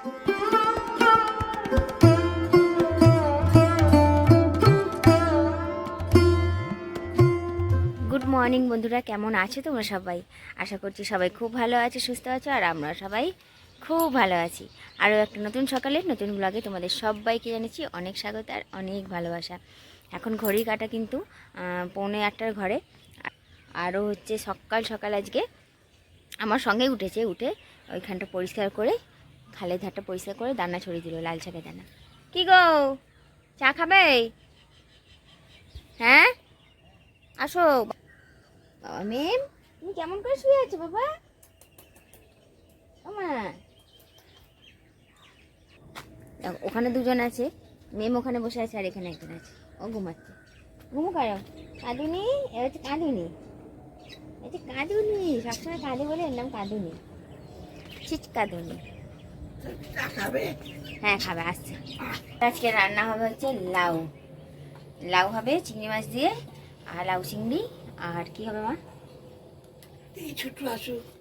Good morning বন্ধুরা। কেমন আছো তোমরা সবাই? আশা করছি সবাই খুব ভালো আছে, সুস্থ আছো, আর আমরা সবাই খুব ভালো আছি। আরও একটা নতুন সকালে, নতুন ব্লগে তোমাদের সবাইকে জানিয়েছি অনেক স্বাগত আর অনেক ভালোবাসা। এখন ঘড়ি কাটা কিন্তু পৌনে আটটার ঘরে। আরও হচ্ছে সকাল সকাল আজকে আমার সঙ্গে উঠেছে, উঠে ওইখানটা পরিষ্কার করে খালের ধারটা পরিষ্কার করে দানা ছড়িয়ে দিল লাল শাকের দানা। কি গো? চা খাবে? হ্যাঁ? আসো। বাবা মেম তুমি কেমন করে শুয়ে আছো বাবা? ওখানে দুজন আছে মেম ওখানে বসে আছে আর এখানে একজন আছে। ও ঘুমাচ্ছে। ঘুমো কারও। কাঁদুনি? এ হচ্ছে কাঁদুনি। এই যে কাঁদুনি। সবসময় কাঁদে বলে এর নাম কাঁদুনি। চিচ কাঁদুনি। হ্যাঁ খাবে আসছে। আজকে রান্না হবে হচ্ছে লাউ। লাউ হবে চিংড়ি মাছ দিয়ে আর লাউ চিংড়ি আর কি হবে মা?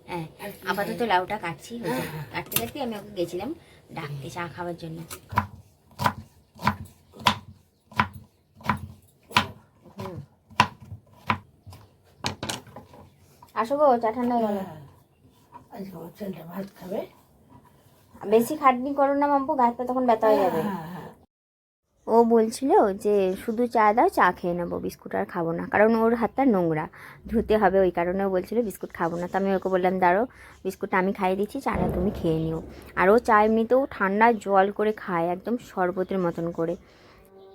হ্যাঁ আপাতত লাউটা কাটছি ওই কাটতে কাটতে আমি ওকে গেছিলাম ডাকতে চা খাওয়ার জন্য। আসো গো চা ঠান্ডা হয়ে গেল। আজকে আমার ছেলেটা ভাত খাবে। বেশি খাটনি করো না মাম্পু গাছ পা তখন ব্যথা হয়ে যাবে। হ্যাঁ, হ্যাঁ। ও বলছিল যে শুধু চা দাও চা খেয়ে নেব বিস্কুট আর খাব না। কারণ ওর হাতটা নোংরা ধুতে হবে ওই কারণে ও বলছিল বিস্কুট খাব না। তো আমি ওকে বললাম দাঁড়ো বিস্কুটটা আমি খাইয়ে দিচ্ছি চাটা তুমি খেয়ে নিও। আর ও চা এমনিতেও ঠান্ডা জল করে খায় একদম শরবতের মতন করে।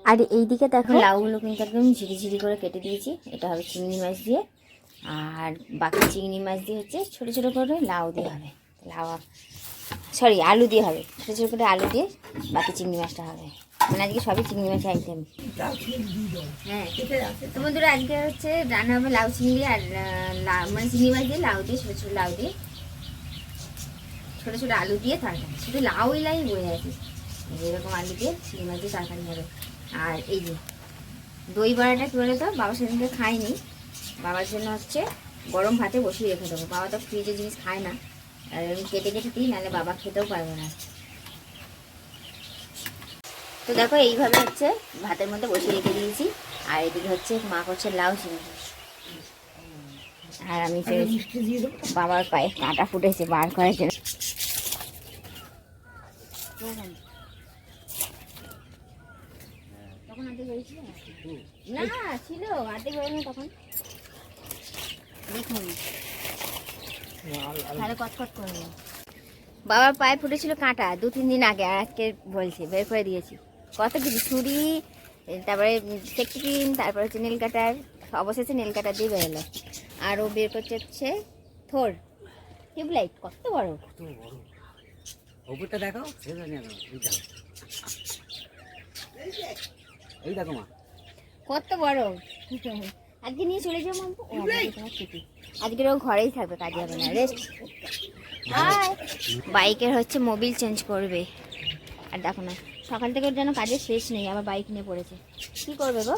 আর এইদিকে দেখো লাউগুলো কিন্তু একদম ঝিরিঝিরি করে কেটে দিয়েছি। এটা হবে চিংড়ি মাছ দিয়ে। আর বাকি চিংড়ি মাছ দিয়ে হচ্ছে ছোটো ছোটো করে লাউ দিয়ে হবে। লাউ সরি, আলু দিয়ে হবে। ছোটো ছোটো করে আলু দিয়ে বাকি চিংড়ি মাছটা হবে। মানে আজকে সবই চিংড়ি মাছের আইটেম। হ্যাঁ। তো বন্ধুরা, আজকে হচ্ছে রান্না হবে লাউ চিংড়ি আর মানে চিংড়ি মাছ দিয়ে লাউ দিয়ে, ছোটো ছোটো লাউ দিয়ে। ছোটো ছোটো আলু দিয়ে তরকারি। শুধু লাউ লাই বয়ে আছে। এরকম আলু দিয়ে চিংড়ি মাছ দিয়ে তরকারি হবে। আর এই যে দই বড়াটা কী বলে তো বাবা সেদিনকে খায়নি। বাবার জন্য হচ্ছে গরম ভাতে বসিয়ে রেখে দেবো। বাবা তো ফ্রিজে জিনিস খায় না। আর আমি কেটে কেটে দিই নাহলে বাবা খেতেও পারবে না। তো দেখো এইভাবে হচ্ছে ভাতের মধ্যে বসিয়ে রেখে দিয়েছি। আর এদিকে হচ্ছে মা করছে লাউ চিংড়ি আর আমি বাবার পায়ে কাঁটা ফুটেছে বার করার জন্য। না ছিল আর্ধেক তখন। দেখুন। তাহলে কটকট করবে বাবার পায়ে ফুটেছিল কাঁটা দু তিন দিন আগে আর আজকে বলছে বের করে দিয়েছি। কত কিছু ছুরি তারপরে সেকটি তারপরে হচ্ছে নীল কাটার অবশেষে নীল কাটার দিয়ে বেরোলো আর ও বের করছে হচ্ছে থোর টিউবলাইট কত বড়। সে এই দেখো। এই দেখো মা। কত বড়। আজকে নিয়ে চলে যাব আজকের ও ঘরেই থাকবে কাজে হবে না রেস্ট বাইকের হচ্ছে মোবিল চেঞ্জ করবে। আর দেখো না, সকাল থেকে যেন কাজের শেষ নেই, আবার বাইক নিয়ে পড়েছে। কি করবে গো?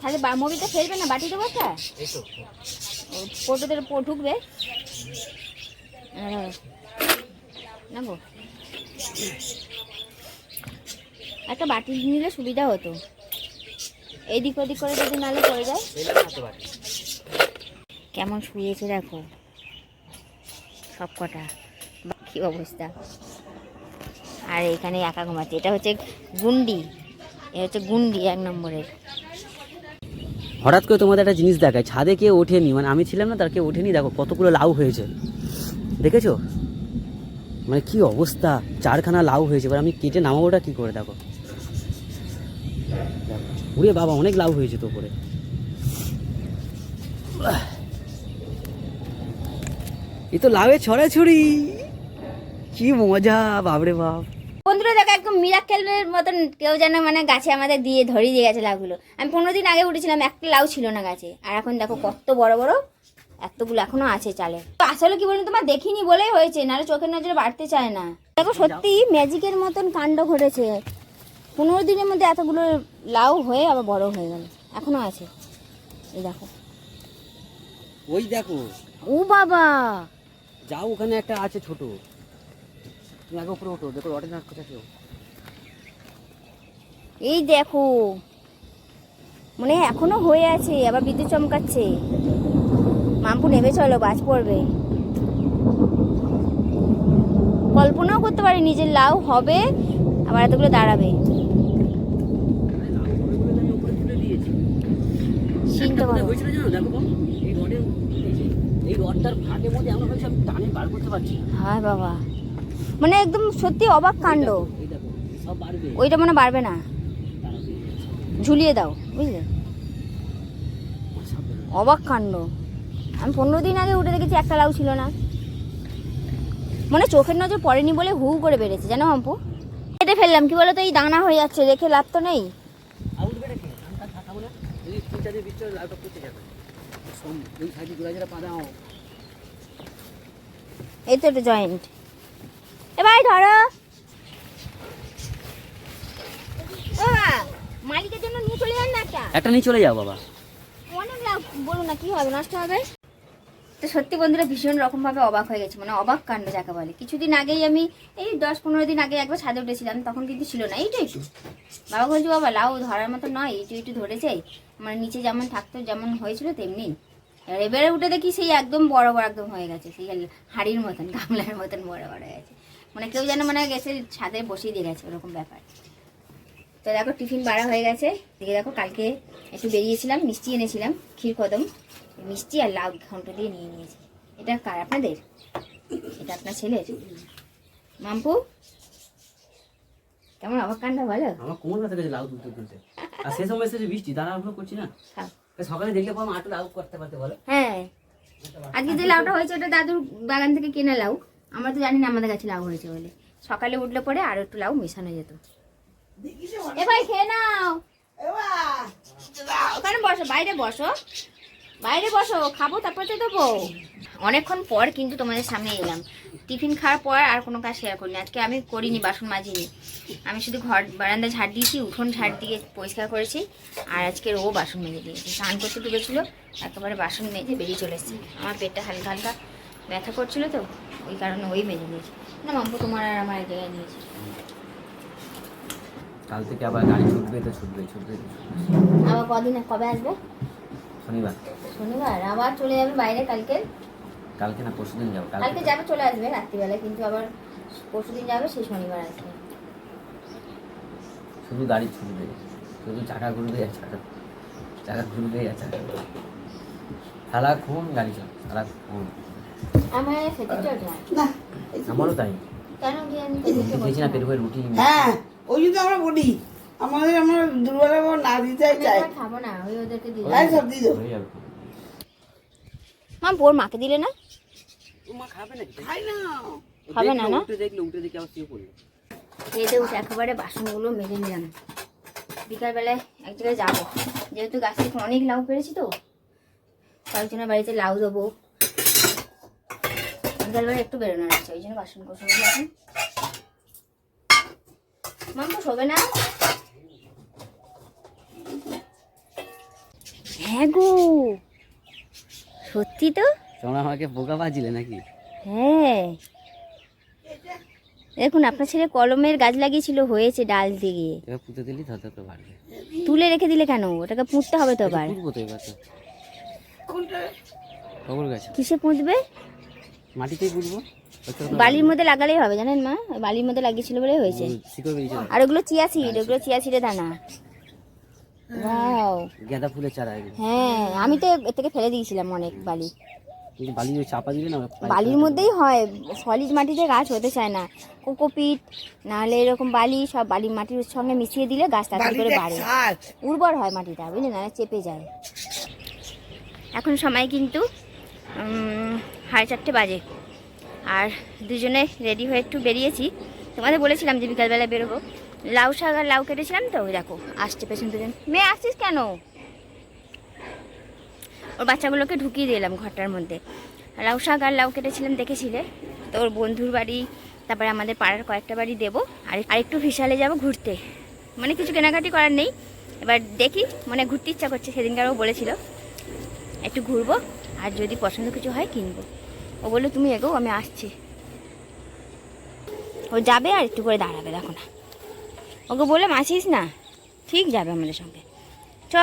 তাহলে মোবিলটা ফেলবে না, বাটি দেবো একটা? এই তো ফটোতে ঢুকবে। হ্যাঁ। না গো। একটা বাটি নিলে সুবিধা হতো। এদিক ওদিক করে যদি নালে পড়ে যায়। কেমন শুয়েছে দেখো। সব কটা। বা, কি অবস্থা। আর এখানে একা ঘুমাচ্ছে। এটা হচ্ছে গুন্ডি। এ হচ্ছে গুন্ডি এক নম্বরের। হঠাৎ করে তোমাদের একটা জিনিস দেখায়। ছাদে কেউ ওঠেনি। মানে আমি ছিলাম না তার কেউ ওঠেনি। দেখো কতগুলো লাউ হয়েছে। দেখেছ? মানে কি অবস্থা। চারখানা লাউ হয়েছে। এবার আমি কেটে নামাবোটা কি করে দেখো। ওরে বাবা অনেক লাউ হয়েছে তো উপরে। এ তো লাউয়ের ছড়াছড়ি। কি মজা বাপরে বাপ। বন্ধুরা দেখো একদম মিরাক্কেলের মতন কেউ যেন মানে গাছে আমাদের দিয়ে ধরিয়ে দিয়ে গেছে লাউগুলো। আমি পনেরো দিন আগে উঠেছিলাম একটা লাউ ছিল না গাছে। আর এখন দেখো কত বড় বড় এতগুলো এখনও আছে চালে। তো আসলে কি বলুন তোমার দেখিনি বলেই হয়েছে নাহলে চোখের নজরে বাড়তে চায় না। দেখো সত্যি ম্যাজিকের মতন কাণ্ড ঘটেছে। পনেরো দিনের মধ্যে এতগুলো লাউ হয়ে আবার বড় হয়ে গেল। এখনও আছে। এই দেখো। ওই দেখো। ও বাবা! যাও ওখানে একটা আছে ছোট। তুমি আগে উপরে ওঠো, দেখো কোথা কেউ। এই দেখো। মানে এখনও হয়ে আছে, আবার বিদ্যুৎ চমকাচ্ছে। মাম্পু নেমে চলো বাজ পড়বে। কল্পনাও করতে পারি নিজের লাউ হবে, আবার এতগুলো দাঁড়াবে চিন্তা করো হয়েছিল জানো দেখো বাবা, এই রডের এই যে, এই রডটার ফাঁকের মধ্যে এমন হয়েছে আমি টানে বার করতে পারছি না। বাবা। মানে একদম সত্যি অবাক কাণ্ড। ওইটা মানে বাড়বে না। ঝুলিয়ে দাও বুঝলে? অবাক কাণ্ড। আমি পনেরো দিন আগে উঠে দেখেছি একটা লাউ ছিল না। মানে চোখের নজর পড়েনি বলে হু করে বেড়েছে। জানো মাম্পু কেটে ফেললাম কি বলো তো এই দানা হয়ে যাচ্ছে রেখে লাভ তো নেই। যদি তিন চার দিন বৃষ্টি হলে লাউটা পচে যাবে সব ওই সাইডে জোড়া জোড়া পাদাও এই তো একটা জয়েন্ট এ ভাই ধরো। মালিকের জন্য নিয়ে চলে যান না একটা। একটা নিয়ে চলে যাও বাবা। অনেক লাভ বলুন না কি হবে নষ্ট হবে। তো সত্যি বন্ধুরা ভীষণ রকমভাবে অবাক হয়ে গেছে মানে অবাক কাণ্ড যাকে বলে। কিছুদিন আগেই আমি এই দশ পনেরো দিন আগে একবার ছাদে উঠেছিলাম তখন কিন্তু ছিল না এইটু একটু বাবা বলছে বাবা লাউ ধরার মতো নয় একটু একটু ধরেছে। মানে নিচে যেমন থাকতো যেমন হয়েছিল তেমনি। এবার এবারে উঠে দেখি সেই একদম বড় বড় একদম হয়ে গেছে সেই হাড়ির মতন গামলার মতন বড় বড় হয়ে গেছে। মানে কেউ যেন মানে গেছে ছাদে বসিয়ে দিয়ে গেছে ওরকম ব্যাপার। তো দেখো টিফিন বাড়া হয়ে গেছে। দেখে দেখো কালকে একটু বেরিয়েছিলাম মিষ্টি এনেছিলাম ক্ষীর কদম মিষ্টি আর লাউ ঘন্ট দিয়ে নিয়ে নিয়েছি। এটা কার আপনাদের? এটা আপনার ছেলের? মাম্পু? কেমন অবাক কাণ্ড ভালো? আমার কোমর ব্যথা গেছে লাউ তুলতে তুলতে। আর সে সময় বৃষ্টি দাঁড়া করছি না। সকালে দেখলে পাম আটু লাউ করতে পারতে বলো। হ্যাঁ। আজকে যে লাউটা হয়েছে ওটা দাদুর বাগান থেকে কেনা লাউ। আমরা তো জানি না আমাদের কাছে লাউ হয়েছে বলে। সকালে উঠলে পরে আর একটু লাউ মেশানো যেত। এ ভাই খেয়ে নাও। ওখানে বসো বাইরে বসো। বাইরে বসো খাব তারপর তো দেবো। অনেকক্ষণ পর কিন্তু তোমাদের সামনে এলাম। টিফিন খাওয়ার পর আর কোনো কাজ শেয়ার করিনি। আজকে আমি করিনি বাসন মাজিনি। আমি শুধু ঘর বারান্দা ঝাড় দিয়েছি উঠোন ঝাড় দিয়ে পরিষ্কার করেছি। আর আজকে ও বাসন মেজে দিয়েছি। স্নান করতে ডুবেছিল একেবারে বাসন মেজে বেরিয়ে চলে এসেছি। আমার পেটটা হালকা হালকা ব্যথা করছিল তো ওই কারণে ওই মেজে দিয়েছি। না মাম্পু তোমার আর আমার এক জায়গায় নিয়েছি। কাল থেকে আবার গাড়ি ছুটবে তো ছুটবে ছুটবে। আবার কদিন কবে আসবে? শনিবার। শনিবার আবার চলে যাবে বাইরে কালকে? কালকে না পরশু দিন যাব কালকে যাবে চলে আসবে রাত্রিবেলায় কিন্তু আবার পরশুদিন যাবে সেই শনিবার আসবে। শুধু গাড়ি ছুটবে শুধু চাকা ঘুরবে আর চাকা চাকা ঘুরবে আর চাকা। সারাক্ষণ গাড়ি চলে সারাক্ষণ আমারও তাই। খেয়েছি না পেট ভরে রুটি হ্যাঁ ওই জন্য আমরা বলি আমাদের আমরা দুর্বল না দিতে চাই। খাব না ওই ওদেরকে দিলে তাই সব দিয়ে দেবো। হয়ে মা বোর মাকে দিলে না? মা খাবে না। খাবে না, না? উঠে দেখল উঠে দেখে আবার শুয়ে পড়ল। খেতে উঠে একেবারে বাসনগুলো মেজে নিলাম। বিকালবেলায় এক জায়গায় যাব। যেহেতু গাছ থেকে অনেক লাউ পেরেছি তো কয়েকজনের বাড়িতে লাউ দেবো। বিকালবেলা একটু বেরোনোর আছে ওই জন্য বাসন কোসন এখন। মাম তো শোবে না? হ্যাঁ গো। সত্যি তো? তোমরা আমাকে বোকা বাজিলে নাকি? হ্যাঁ। দেখুন আপনার ছেলে কলমের গাছ লাগিয়েছিল হয়েছে ডাল দিয়ে এবার পুঁতে দিলি ধর ধর করে বাড়বে তুলে রেখে দিলে কেন? ওটাকে পুঁততে হবে তো আবার। পুঁতবো তো এবার তো। খবর গেছে। কিসে পুঁতবে? মাটিতেই পুঁতবো। বালির মধ্যে লাগালেই হবে জানেন মা? বালির মধ্যে লাগিয়েছিল বলেই হয়েছে। আর ওগুলো চিয়া সিড ওগুলো চিয়া সিডের দানা। গাঁদা ফুলের চারা হ্যাঁ আমি তো এর থেকে ফেলে দিয়েছিলাম অনেক বালি। কিন্তু বালি চাপা দিলে না বালির মধ্যেই হয় সলিড মাটিতে গাছ হতে চায় না। কোকোপিট নাহলে এরকম বালি সব বালি মাটির সঙ্গে মিশিয়ে দিলে গাছ তাড়াতাড়ি করে বাড়ে। উর্বর হয় মাটিটা বুঝলে না? চেপে যায়। এখন সময় কিন্তু সাড়ে চারটে বাজে। আর দুজনে রেডি হয়ে একটু বেরিয়েছি। তোমাদের বলেছিলাম যে বিকালবেলা বেরোবো। লাউ শাক আর লাউ কেটেছিলাম তো, ওই দেখো, আসছে পেছন দুজন। মেয়ে, আসছিস কেন? ওর বাচ্চাগুলোকে ঢুকিয়ে দিলাম ঘরটার মধ্যে। লাউ শাক আর লাউ কেটেছিলাম, দেখেছিলে? তো ওর বন্ধুর বাড়ি, তারপরে আমাদের পাড়ার কয়েকটা বাড়ি দেবো, আর আরেকটু ভিশালে যাব ঘুরতে। মানে কিছু কেনাকাটি করার নেই। এবার দেখি মানে ঘুরতে ইচ্ছা করছে সেদিনকারও বলেছিল, একটু ঘুরবো, আর যদি পছন্দ কিছু হয় কিনবো। ও বলল, তুমি এগো, আমি আসছি। ও যাবে আর একটু করে দাঁড়াবে, দেখো না। ওকে বললাম, আসিস না? ঠিক যাবে আমাদের সঙ্গে। চ।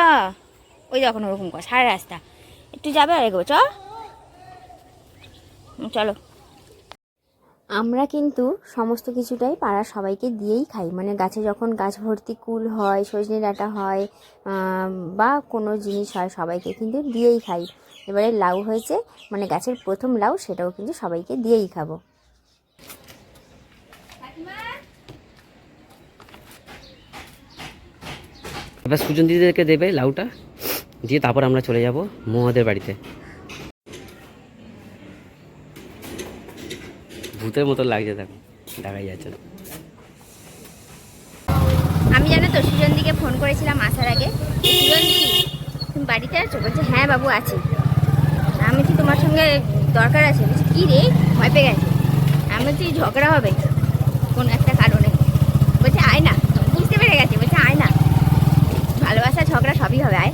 ওই যখন ওরকম কর, সারা রাস্তা। একটু যাবে আর এগো চলো। আমরা কিন্তু সমস্ত কিছুটাই পাড়ার সবাইকে দিয়েই খাই। মানে গাছে যখন গাছ ভর্তি কুল হয়, সজনে ডাঁটা হয় বা কোনো জিনিস হয়, সবাইকে কিন্তু দিয়েই খাই। এবারে লাউ হয়েছে মানে গাছের প্রথম লাউ, সেটাও কিন্তু সবাইকে দিয়েই খাব। এবার সুজন দিদিদেরকে দেবে লাউটা, দিয়ে তারপর আমরা চলে যাব মহাদের বাড়িতে। ভূতের মতো লাগছে দেখো, দেখাই যাচ্ছে আমি জানো তো সুজনদিকে ফোন করেছিলাম আসার আগে সুজনদি তুমি বাড়িতে আছো? বলছে হ্যাঁ বাবু, আছি। আমি বলছি, তোমার সঙ্গে দরকার আছে? বলছি, কী রে? ভয় পেয়ে গেছে। আমি বলছি, ঝগড়া হবে কোন একটা কারণে বলছে আয় না বুঝতে পেরে গেছে বলছে আয় না ভালোবাসা ঝগড়া সবই হবে আয়।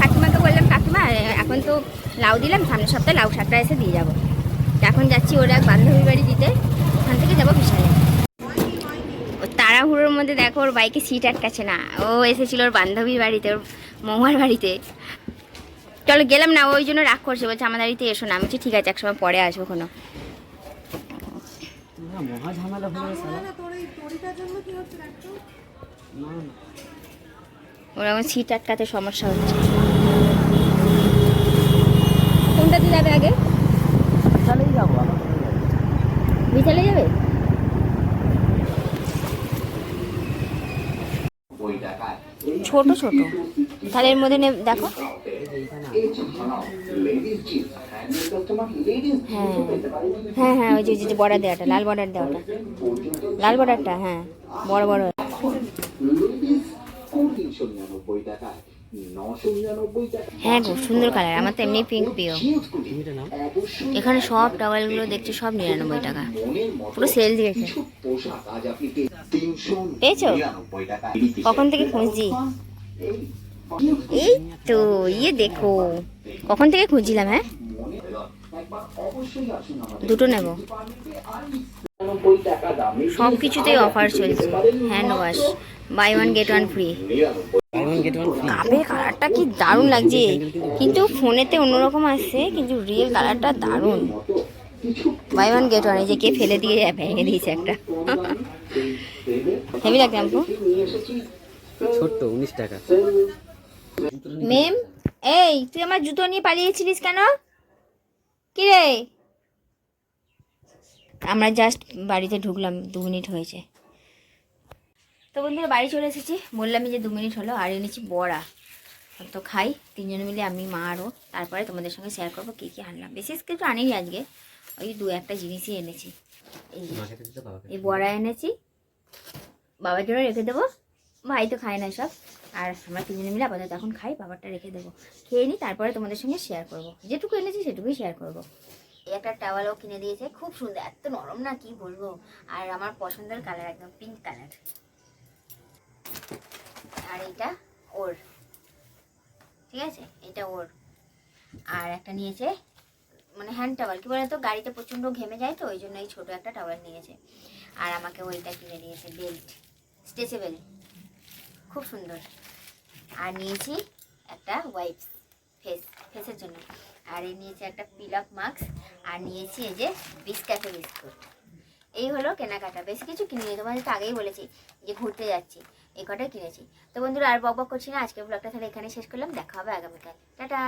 কাকিমাকে বললাম কাকিমা এখন তো লাউ দিলাম সামনের সপ্তাহে লাউ শাকটা এসে দিয়ে যাব। এখন যাচ্ছি ওর এক বান্ধবীর বাড়ি দিতে ওখান থেকে যাব বিশালে। ও তাড়াহুড়োর মধ্যে দেখো ওর বাইকে সিট আটকাচ্ছে না। ও এসেছিল ওর বান্ধবীর বাড়িতে ওর মৌমার বাড়িতে। চলো গেলাম না ওই জন্য রাগ করছে বলছে আমার বাড়িতে এসো না। আমি বলছি ঠিক আছে একসময় পরে আসব কোনো মহা ঝামেলা হয়ে ওর এখন সিট আটকাতে সমস্যা হচ্ছে। কোনটাতে যাবে আগে? চালেই যাব বিশালে যাবে? ছোট ছোট। তাহলে এর মধ্যে নে- দেখো। হ্যাঁ। হ্যাঁ হ্যাঁ ওই যে ওই যে বর্ডার দেওয়াটা লাল বর্ডার দেওয়াটা। লাল বর্ডারটা হ্যাঁ বড় বড়। হ্যাঁ গো, সুন্দর কালার আমার তো এমনি পিঙ্ক প্রিয়। এখানে সব টাওয়ালগুলো দেখছি, সব নিরানব্বই টাকা। পুরো সেল দিয়েছে পেয়েছ? কখন থেকে খুঁজছি? এই তো ইয়ে দেখো। কখন থেকে খুঁজছিলাম হ্যাঁ? দুটো নেব। সব কিছুতেই অফার চলছে। Hand wash buy one get one free কাপের কালারটা কি দারুণ লাগছে। কিন্তু ফোনেতে অন্যরকম আসছে কিন্তু রিয়েল কালারটা দারুণ। বাই ওয়ান গেট ওয়ান এই যে কে ফেলে দিয়ে ভেঙে দিয়েছে একটা। হেভি লাগছে আপু ছোট্ট উনিশ টাকা। মেম এই তুই আমার জুতো নিয়ে পালিয়েছিলিস কেন? কি রে? আমরা জাস্ট বাড়িতে ঢুকলাম দু মিনিট হয়েছে। তো বন্ধুরা বাড়ি চলে এসেছি। বললামই যে দু মিনিট হলো আর এনেছি বড়া। তো খাই তিনজন মিলে আমি মা আরও তারপরে তোমাদের সঙ্গে শেয়ার করব কী কী আনলাম। বিশেষ কিছু আনিনি আজকে ওই দু একটা জিনিসই এনেছি। এই এই বড়া এনেছি। বাবার জন্য রেখে দেবো। ভাই তো খায় না সব। আর আমরা তিনজনে মিলে আপাতত এখন খাই বাবারটা রেখে দেবো। খেয়ে নিই তারপরে তোমাদের সঙ্গে শেয়ার করব। যেটুকু এনেছি সেটুকুই শেয়ার করব। এই একটা টাওয়ালও কিনে দিয়েছে খুব সুন্দর এত নরম না কি বলব? আর আমার পছন্দের কালার একদম পিঙ্ক কালার আর এটা ওর। ঠিক আছে? এটা ওর। আর একটা নিয়েছে মানে হ্যান্ড টাওয়াল কি বলতো? গাড়িতে প্রচণ্ড ঘেমে যায় তো, ওই জন্য এই ছোটো একটা টাওয়াল নিয়েছে। আর আমাকে ওইটা কিনে দিয়েছে বেল্ট স্ট্রেচেবেল খুব সুন্দর। আর নিয়েছি একটা ওয়াইপস ফেস ফেসের জন্য। আর এই নিয়েছি একটা পিল আপ মাস্ক আর নিয়েছি এই যে বিস্কাফে বিস্কুট এই হলো কেনাকাটা। বেশি কিছু কিনিনি তোমাদের তো আগেই বলেছি যে ঘুরতে যাচ্ছি। এই কটাই কিনেছি। তো বন্ধুরা আর বক বক করছি না, আজকের ব্লগটা তাহলে এখানে শেষ করলাম, দেখা হবে আগামীকাল। টাটা!